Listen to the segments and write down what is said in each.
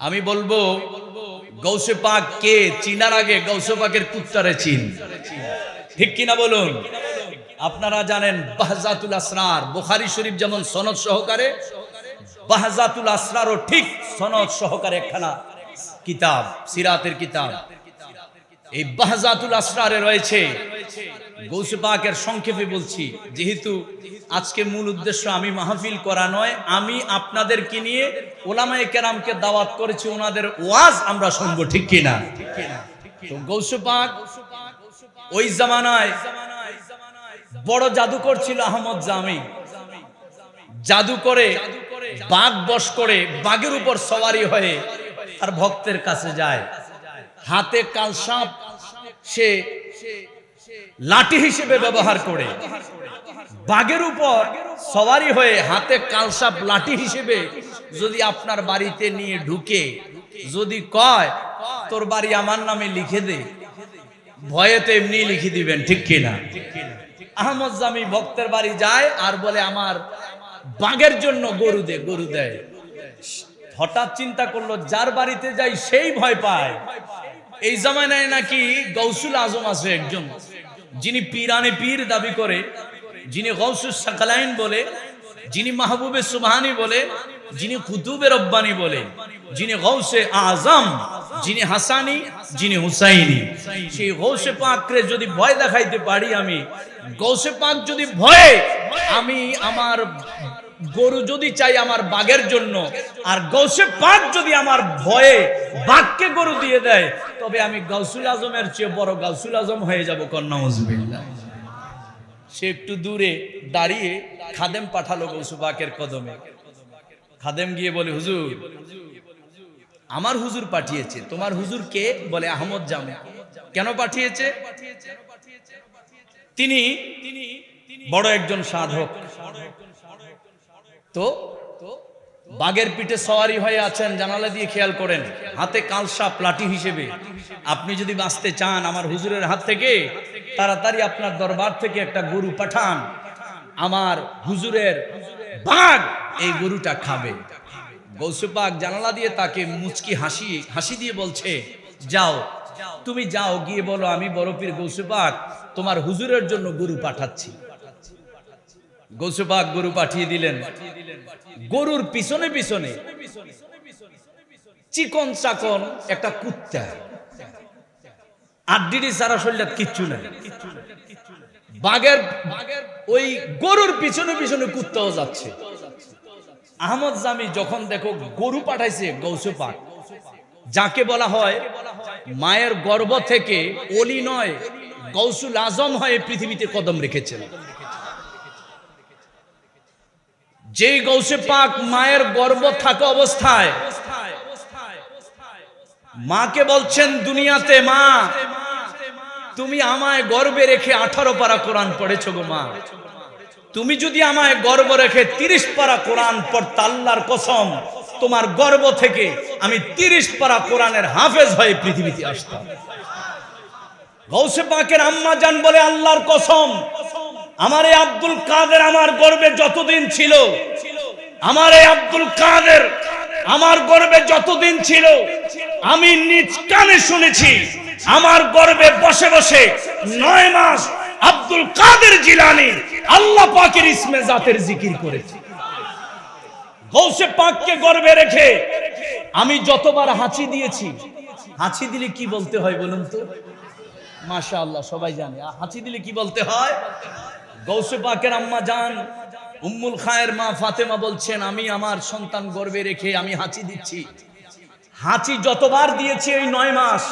আমি বলব, গৌসে পাক কে চিনার আগে গৌসে পাকের কুত্তারে চিন। ঠিক কিনা বলুন? আপনারা জানেন বাহজাতুল আসরার, বুখারী শরীফ যেমন সনদ সহকারে, বাহজাতুল আসরারও ঠিক সনদ সহকারে একখানা কিতাব, সিরাতের কিতাব। এই বাহজাতুল আসরারে রয়েছে গৌসে পাকের সংক্ষেপে বলছি, যেহেতু আজকে মূল উদ্দেশ্য আমি মাহফিল করা নয়, আমি আপনাদেরকে নিয়ে ওলামায়ে কেরামকে দাওয়াত করেছি, ওনাদের ওয়াজ আমরা শুনব, ঠিক কিনা? তো গৌসে পাক ওই জামানায় বড় জাদুকর ছিল আহমদ জামি। জাদু করে বাঘ বশ করে বাঘের উপর সওয়ারি হয়ে আর ভক্তের কাছে যায়। হাতে কালসাপ সে লাঠি হিসেবে ব্যবহার করে। বাঘের উপর সওয়ারি হয়ে হাতে কালসাপ লাঠি হিসেবে যদি আপনার বাড়িতে নিয়ে ঢুকে, যদি কয়, তোর বাড়ি আমার নামে লিখে দে। ভয়ে তো এমনি লিখে দিবেন, ঠিক কিনা? আহমদ জামি ভক্তের বাড়ি যায় আর বলে, আমার বাঘের জন্য গরু দে, গরু দেয় হঠাৎ চিন্তা করল, যার বাড়িতে যাই সেই ভয় পায়। এই জামানায় নাকি গৌসুল আজম আছে একজন। যিনি পীরানে পীর দাবি করে, যিনি গৌসুল সাকালাইন বলে, যিনি মাহবুবে সুবহানি বলে, যিনি কুতুবে রব্বানি বলে, যিনি গৌসে আজম, যিনি হাসানি, যিনি হুসাইনি। সেই গৌসে পাকরে যদি ভয় দেখাইতে পারি আমি গৌসে পাক যদি ভয়ে আমি আমার গরু যদি চাই আমার বাঘের জন্য, আর গৌসে পাক যদি আমার ভয়ে বাঘকে গরু দিয়ে দেয়, তবে আমি গৌসুল আজমের চেয়ে বড় গৌসুল আজম হয়ে যাব কন্যা মজুবিল্লাহ সে একটু দূরে দাঁড়িয়ে খাদেম পাঠালো গৌসু পাকের কদমে। খাদেম গিয়ে বলে, হুজুর, আমার হুজুর পাঠিয়েছে। তোমার হুজুর কে? বলে, আহমদ জামে। কেন পাঠিয়েছে? তিনি বড় একজন সাধক। তো বাঘের পিঠে সওয়ারি হয়ে আছেন, জানালা দিয়ে খেয়াল করেন। হাতে কালসা প্লাটি হিসেবে। আপনি যদি বাঁচতে চান আমার হুজুরের হাত থেকে, তাড়াতাড়ি আপনার দরবার থেকে একটা গরু পাঠান। আমার হুজুরের বাঘ এই গরুটা খাবে। গৌসুপাক জানালা দিয়ে তাকে মুচকি হাসি হাসি দিয়ে বলছে, যাও, তুমি যাও, গিয়ে বলো, আমি বরফির গৌসুপাক তোমার হুজুরের জন্য গরু পাঠাচ্ছি। গৌসুপাক গরু পাঠিয়ে দিলেন। গরুর পিছনে পিছনে চিকন চাকন, একটা কুত্তা। আড্ডিডি সারা শরীর কিচ্ছু নাই। বাঘের, ওই গরুর পিছনে পিছনে কুত্তাও যাচ্ছে। আহমদ জামি যখন দেখো গরু পাঠাইছে গৌসে পাক যাকে বলা হয় মায়ের গর্ভ থেকে অলি নয়, গৌসুল আজম হয়ে পৃথিবীতে কদম রেখেছেন। যেই গৌসে পাক মায়ের গর্ভ থাকা অবস্থায়, মাকে বলছেন, দুনিয়াতে মা, তুমি আমায় গর্বে রেখে আঠারো পারা কোরআন পড়েছো গো মা। তুমি যদি আমায় গর্ব রেখে তিরিশ পারা কোরআন পড়তে আল্লাহর কসম, তোমার গর্ব থেকে আমি তিরিশ পারা কোরআনের হাফেজ হয়ে পৃথিবীতে আসতাম। গৌসে পাকের আম্মা জান বলে, আল্লাহর কসম আমার এই আব্দুল কাদের আমার গর্বে যতদিন ছিল, আমার এই আব্দুল কাদের আমার গর্বে যতদিন ছিল, আমি নিজ কানে শুনেছি, আমার গর্বে বসে বসে নয় মাস আব্দুল কাদের জিলানি আল্লাহ পাকের ইসমে জাতের জিকির করেছে। গৌসে পাককে গর্বে রেখে আমি যতবার হাঁচি দিয়েছি, হাঁচি দিলে কি বলতে হয় বলুন তো? মাশা আল্লাহ সবাই জানে। হাঁচি দিলে কি বলতে হয়? গৌসে পাকের আম্মা জান উম্মুল খায়ের মা ফাতেমা বলছেন, আমি আমার সন্তান গর্বে রেখে আমি হাঁচি দিচ্ছি। হাঁচি যতবার দিয়েছি এই নয় মাস,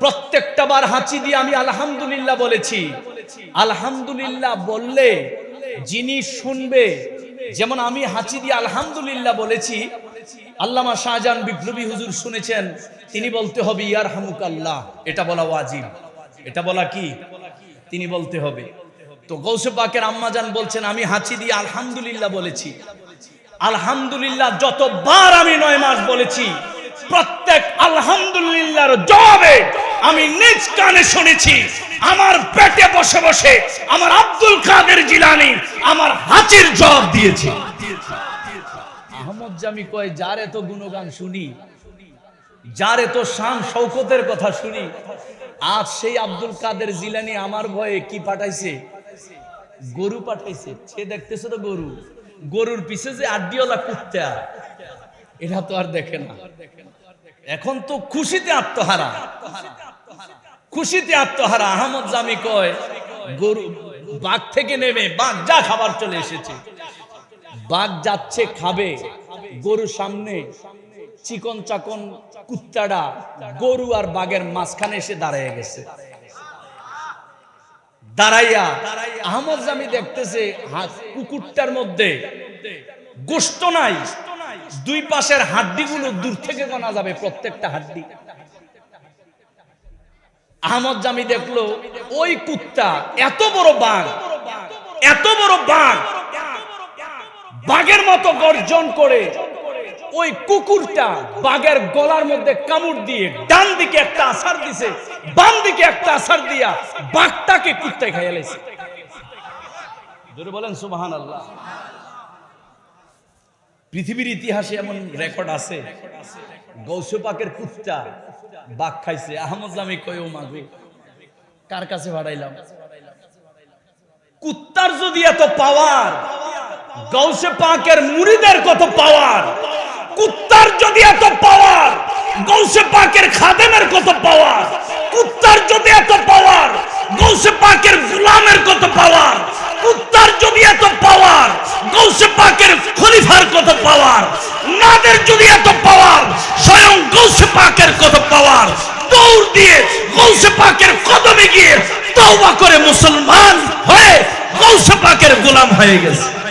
প্রত্যেকটা বার হাঁচি দিয়ে আমি আলহামদুলিল্লাহ বলেছি। আলহামদুলিল্লাহ বললে যিনি শুনবে, যেমন আমি হাঁচি দিয়ে আলহামদুলিল্লাহ বলেছি, আল্লামা শাহজাহান বিপ্লবী হুজুর শুনেছেন, তিনি বলতে হবে ইয়ার হামুক আল্লাহ এটা বলা ওয়াজিব। এটা বলা কি? তিনি বলতে হবে। তো গৌসে পাকের আম্মাজান বলছেন, আমি হাঁচি দিয়ে আলহামদুলিল্লাহ বলেছি। আলহামদুলিল্লাহ যতবার আমি নয় মাস বলেছি, প্রত্যেক আলহামদুলিল্লাহর জবাবে আমি নিজ কানে শুনেছি। আমার পেটে বসে বসে আমার আব্দুল কাদের জিলানি আমার হাঁচির জবাব দিয়েছে। আহমদ জামি কয়, যার এত গুণগান শুনি, যার এত শান শৌকতের কথা শুনি আজ সেই আব্দুল কাদের জিলানি আমার ভয়ে কি পাঠাইছে? গরু পাঠাইছে। সে দেখতেছে তো গরু। গরুর পিছে যে আড্ডিওয়ালা কুত্তা, এটা তো আর দেখে না। এখন তো খুশিতে আত্মহারা। খুশিতে আত্মহারা। আহমদ জামি কয়, গরু বাঘ থেকে নেমে বাঘ যা খাবার চলে এসেছে। বাঘ যাচ্ছে, খাবে। গরু সামনে চিকন চাকন কুত্তাটা গরু আর বাঘের মাঝখানে এসে দাঁড়ায় গেছে। দাঁড়াইয়া আহমদ জামি দেখতেছে কুকুরটার মধ্যে। গোস্ত নাই। দুই পাশের হাড্ডিগুলো দূর থেকে যাবে প্রত্যেকটা হাড্ডি। আহমদ জামি দেখল, ওই কুত্তা এত বড় বাঘ, এত বড় বাঘ, বাঘের মতো গর্জন করে ওই কুকুরটা বাঘের গলার মধ্যে কামড় দিয়ে ডান দিকে একটা আসার দিছে, বাম দিকে একটা আসার দিয়া বাঘটাকে কুত্তায় খাইয়া বলেন সুবাহান আল্লাহ পৃথিবীর ইতিহাসে এমন রেকর্ড আছে, গৌসে পাকের কুত্তা বাঘ খাইছে। আহমদ জামি কয়েও মাগু কার কাছে ভাড়াইলাম কুত্তার যদি এত পাওয়ার গৌসে পাকের মুড়িদের কত পাওয়ার কুত্তার যদি এত পাওয়ার গৌসে পাকের খাদেমের কত পাওয়ার কুত্তার যদি এত পাওয়ার গৌসে পাকের গুলামের কত পাওয়ার কুত্তার যদি এত পাওয়ার গৌসে পাকের খলিফার কত পাওয়ার নাদের যদি এত পাওয়ার স্বয়ং গৌসে পাকের কত পাওয়ার দৌড় দিয়ে গৌসে পাকের কদমে গিয়ে তওবা করে মুসলমান হয়ে গৌসে পাকের গোলাম হয়ে গেছে।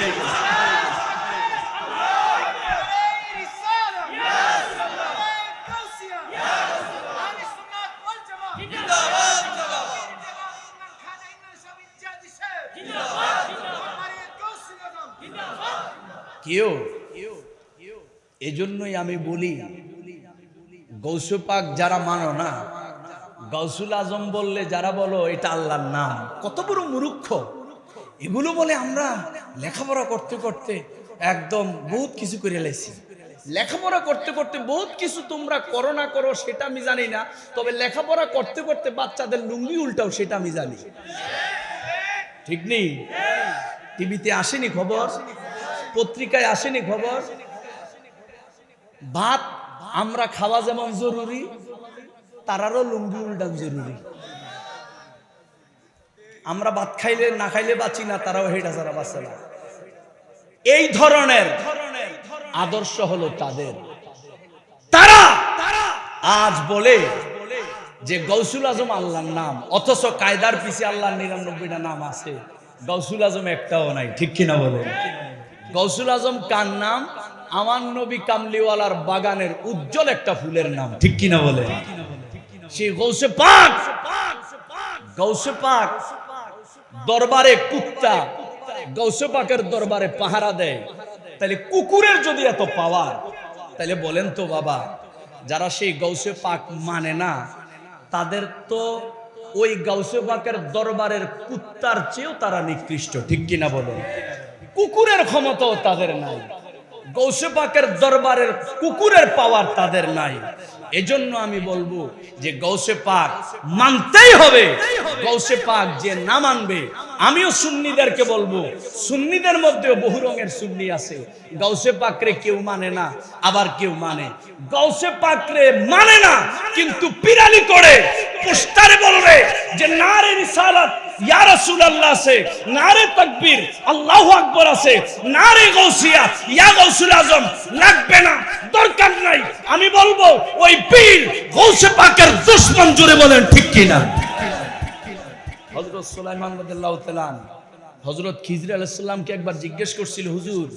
কেউ এজন্যই আমি বলি গৌসু পাক যারা মানো না গৌসুল আজম বললে যারা বলো, এটা আল্লাহর নাম। কত বড় মুরুক্ষ এগুলো বলে আমরা লেখাপড়া করতে করতে একদম বহুত কিছু করে লাইছি। লেখাপড়া করতে করতে বহুত কিছু তোমরা করো না করো, সেটা আমি জানি না। তবে লেখাপড়া করতে করতে বাচ্চাদের লুঙ্গি উল্টাও, সেটা আমি জানি। ঠিক নেই? টিভিতে আসেনি খবর? পত্রিকায় আসেনি খবর? ভাত আমরা খাওয়া যেমন জরুরি তারারও লুঙ্গি উল্টান জরুরি। আমরা ভাত খাইলে, না খাইলে বাঁচি না, তারাও হেঁটা যারা বাঁচে না। এই ধরনের আদর্শ হলো তাদের। তারা আজ বলে যে গৌসুল আজম আল্লাহর নাম, অথচ কায়দার পিছে আল্লাহর নিরানব্বইটা নাম আছে। গৌসুল আজম একটাও নাই, ঠিক কিনা বলে? গৌসুল আজম কার নাম? আমার নবী কামলিওয়ালার বাগানের উজ্জ্বল একটা ফুলের নাম। ঠিক কিনা বলে? সেই গৌসে পাক! গৌসে পাক! দরবারে কুত্তা। গৌসে পাকের দরবারে পাহারা দেয়। তাহলে কুকুরের যদি এত পাওয়ার তাহলে বলেন তো বাবা যারা সেই গৌসে পাক মানে না তাদের তো ওই গৌসে পাকের দরবারের কুত্তার চেয়েও তারা নিকৃষ্ট। ঠিক কিনা বলেন কুকুরের ক্ষমতাও তাদের নাই। গৌসে পাকের দরবারের কুকুরের পাওয়ার তাদের নাই। এজন্য আমি বলব যে গৌসে পাক মানতেই হবে। গৌসে পাক যে না মানবে, আমিও সুন্নিদেরকে বলব, সুন্নিদের মধ্যেও বহু রঙের সুন্নি আছে। গৌসে পাকরে কেউ মানে না, আবার কেউ মানে। গৌসে পাকরে মানে না, কিন্তু পিরালি করে, পোস্টারে বলবে যে নারে রিসালাত, ইয়া রাসূলুল্লাহ আছে না রে তাকবীর, আল্লাহু আকবার আছে না রে গৌসিয়া ইয়া গৌসুল আজম, লাগবে না। দরকার নাই। আমি বলব, ওই পীর গৌসে পাকের দুশমন জুড়ে বলেন, ঠিক কি না? হযরত সুলাইমান রাদিয়াল্লাহু তাআলা হযরত খিজর আলাইহিস সালামকে একবার জিজ্ঞেস করছিল, হুজুর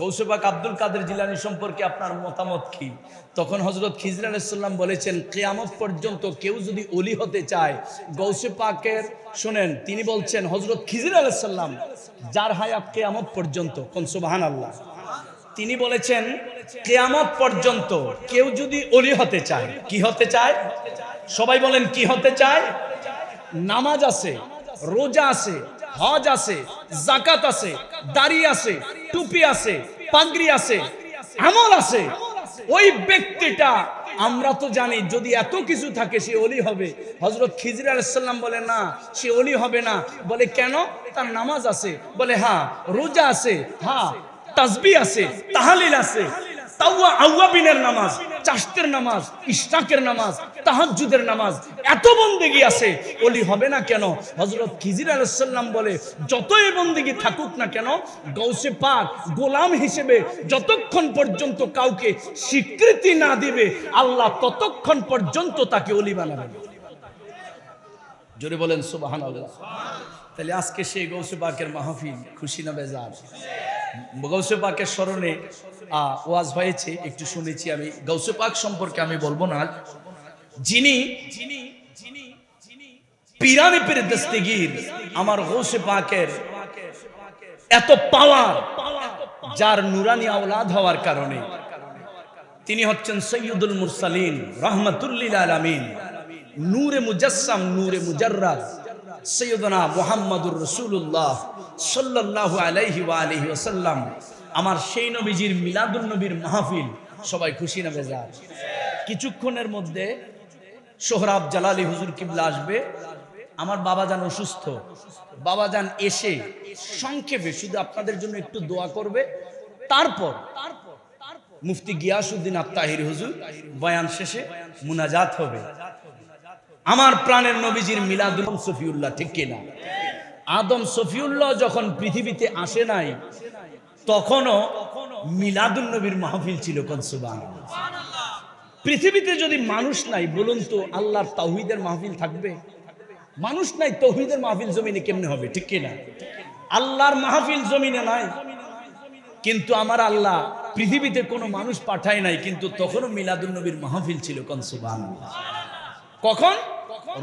গৌসে পাক আব্দুল কাদের জিলানী সম্পর্কে আপনার মতামত কি? তখন হজরত খিজর আলাইসাল্লাম বলেছেন, কেয়ামত পর্যন্ত কেউ যদি অলি হতে চায় গৌসে পাকের, শোনেন, তিনি বলছেন হজরত খিজর আলাইসাল্লাম যার হায়াত কেয়ামত পর্যন্ত, কোন আল্লাহ তিনি বলেছেন কেয়ামত পর্যন্ত কেউ যদি অলি হতে চায়, কি হতে চায়? সবাই বলেন, কি হতে চায়? নামাজ আছে, রোজা আছে, হজ আছে জাকাত আছে, দাড়ি আছে, টুপি আছে, পাগড়ি আছে, আমল আছে। ওই ব্যক্তিটা, আমরা তো জানি, যদি এত কিছু থাকে, সে অলি হবে। হজরত খিজির আলাইসাল্লাম বলে, না, সে অলি হবে না। বলে, কেন? তার নামাজ আছে। বলে হ্যাঁ রোজা আছে। হ্যাঁ তাসবি আছে, তাহালিল আছে। তাওয়া নামাজ নামাজ নামাজ নামাজ, এত আছে। হবে না কেন? বলে, যতই থাকুক না কেন গোলাম হিসেবে যতক্ষণ পর্যন্ত কাউকে স্বীকৃতি না দিবে, আল্লাহ ততক্ষণ পর্যন্ত তাকে অলি বানাবেন জোরে বলেন, সুবহানাল্লাহ। তাহলে আজকে সেই গৌসে পাকের মাহফিল খুশি না বেজার? গৌসে পাকের স্মরণে ওয়াজ হয়েছে, একটু শুনেছি আমি। গৌসে পাক সম্পর্কে আমি বলব না। যিনি পিরানে পেরে দস্তগীর, আমার গৌসে পাকের এত পাওয়ার যার নুরানি আওলাদ হওয়ার কারণে, তিনি হচ্ছেন সৈয়দুল মুরসালিন রহমতুল্লিল আলামিন। নূরে মুজাসসাম, নূরে মুজাররাদ। সৈয়দনা মুহাম্মাদুর রাসূলুল্লাহ সাল্লাল্লাহু আলাইহি ওয়া আলিহি ওয়াসাল্লাম, আমার সেই নবীজির মিলাদুল নবীর মাহফিল সবাই খুশি না বেজার? কিছুক্ষণের মধ্যে সোহরাব জালালি হুজুর কিবলা আসবে, আমার বাবাজান অসুস্থ বাবাজান এসে সংক্ষেপে শুধু আপনাদের জন্য একটু দোয়া করবে, তারপর মুফতি গিয়াসউদ্দিন আত্মাহির হুজুর, বয়ান শেষে মুনাজাত হবে। আমার প্রাণের নবীজির মিলাদুল সফিউল্লাহ, ঠিক কিনা? আদম সফিউল্লাহ যখন পৃথিবীতে আসে নাই, তখনও মিলাদুল নবীর মাহফিল ছিল কনসুবান পৃথিবীতে যদি মানুষ নাই, বলুন তো আল্লাহর তাওহিদের মাহফিল থাকবে? মানুষ নাই তৌহিদের মাহফিল জমিনে কেমনে হবে, ঠিক কিনা? আল্লাহর মাহফিল জমিনে নাই। কিন্তু আমার আল্লাহ পৃথিবীতে কোনো মানুষ পাঠায় নাই, কিন্তু তখনও মিলাদুল নবীর মাহফিল ছিল কনসুবান কখন?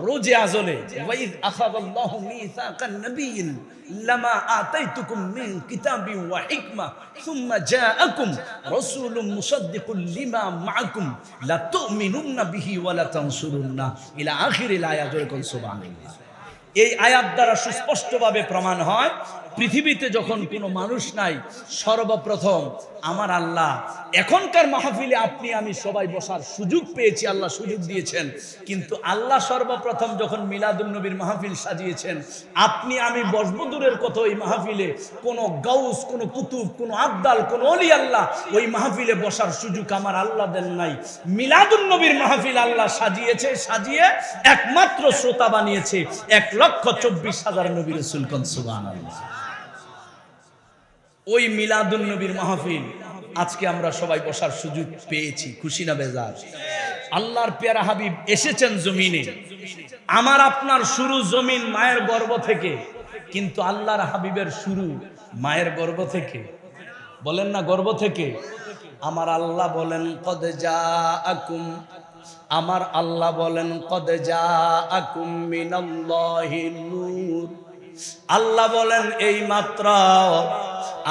রোজে আজলে। ওয়াইদ আখাযাল্লাহু মিসাকান নাবিয়্যিন লামা আতাইতুকুম মিন কিতাবিন ওয়া হিকমা সুম্মা জাআকুম রাসূলুম মুসাদ্দিকুল লিমা মাআকুম লা তুমিনুন্না বিহি ওয়া লা তানসুরুন্না ইলা আখিরিল আয়াত যখন সুবহানাল্লাহ। এই আয়াত দ্বারা সুস্পষ্টভাবে প্রমাণ হয় পৃথিবীতে যখন কোনো মানুষ নাই সর্বপ্রথম আমার আল্লাহ, এখনকার মাহফিলে আপনি, আমি সবাই বসার সুযোগ পেয়েছি, আল্লাহ সুযোগ দিয়েছেন। কিন্তু আল্লাহ সর্বপ্রথম যখন মিলাদুল নবীর মাহফিল সাজিয়েছেন, আপনি, আমি বসবো দূরের কত ওই মাহফিলে, কোনো গাউস, কোনো কুতুব, কোনো আবদাল, কোনো অলি আল্লাহ, ওই মাহফিলে বসার সুযোগ আমার আল্লাহ দেন নাই। মিলাদুল নবীর মাহফিল আল্লাহ সাজিয়েছে, সাজিয়ে একমাত্র শ্রোতা বানিয়েছে, এক লক্ষ চব্বিশ হাজার নবী রসুল কনসুবান ওই মিলাদুল নবীর মাহফিল। আজকে আমরা সবাই বসার সুযোগ পেয়েছি। খুশি না বেজার? আল্লাহর পেয়ারা হাবিব এসেছেন জমিনে। আমার আপনার শুরু জমিন মায়ের গর্ভ থেকে। কিন্তু আল্লাহর হাবিবের শুরু মায়ের গর্ব থেকে। বলেন না গর্ব থেকে? আমার আল্লাহ বলেন, কদ যা আকুম আমার আল্লাহ বলেন, কদ যা আকুম মিনাল্লাহি নূর। আল্লাহ বলেন, এই মাত্র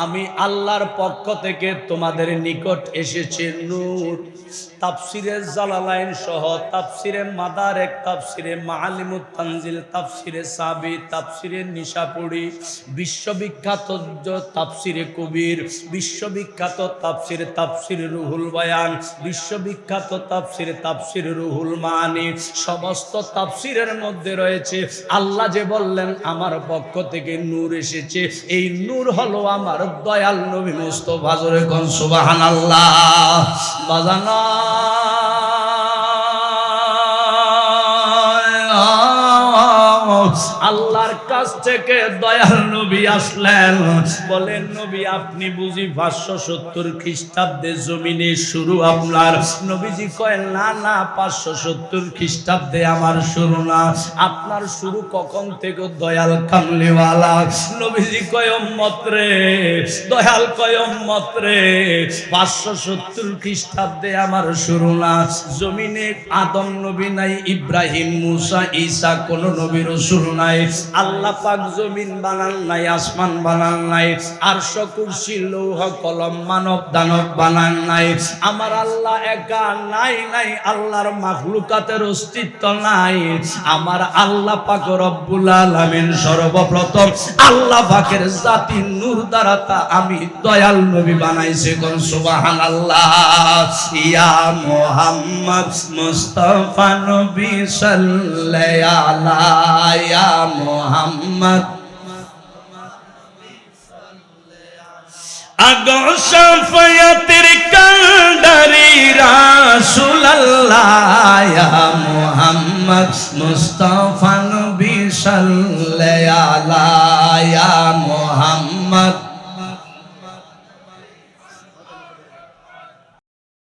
আমি আল্লাহর পক্ষ থেকে তোমাদের নিকট এসেছে নূর। তাফসিরে জালালাইন সহ তাফসিরে মাদারেক, তাফসিরে মাআলিমুত তানজিল, তাফসিরে সাবি, তাফসিরে নিশাপুরি, বিশ্ববিখ্যাত তাফসিরে কবির, বিশ্ববিখ্যাত তাফসিরে তাফসিরে রুহুল বয়ান, বিশ্ববিখ্যাত তাফসিরে তাফসিরে রুহুল মানি। সমস্ত তাফসিরের মধ্যে রয়েছে, আল্লাহ যে বললেন, আমার পক্ষ থেকে নূর এসেছে। এই নূর হলো আমার দয়াল নবী মুস্তফা জোরে কোন সুবহানাল্লাহ। বাজানা। আল্লাহর কাছ থেকে দয়াল নবী আসলেন। বলেন, নবী, আপনি বুঝি পাঁচশো সত্তর খ্রিস্টাব্দে জমিনে শুরু আপনার? নবীজি কয়, না না, পাঁচশো সত্তর খ্রিস্টাব্দে আমার শুরু না। আপনার শুরু কখন থেকে দয়াল কামলিওয়ালা? নবীজি কয় মত্রে দয়াল কয় মত্রে পাঁচশো সত্তর খ্রিস্টাব্দে আমার শুরু না। জমিনে আদম নবী নাই, ইব্রাহিম, মুসা, ঈসা কোন নবী রসুল নাই। আল্লাহ পাক জমিন বানান নাই, আসমান বানান নাই, আরশ কুরসি, লৌহ কলম, মানব দানব বানান নাই। আমার আল্লাহ একা নাই নাই আল্লাহর মাখলুকাতের অস্তিত্ব নাই। আমার আল্লাহ পাক রব্বুল আলামিন সর্বপ্রথম আল্লাহ পাকের জাতি নূর দ্বারা তা আমি দয়াল নবী বানাইছে কোন? সুবহানাল্লাহ। ইয়া মুহাম্মদ মুস্তাফা নবী সাল্লাল্লাহু আলাইহি ইয়া মুহাম্মদ আগো সাফায়াতের কান্ডারি রাসূলুল্লাহ ইয়া মুহাম্মদ মুস্তাফা নবী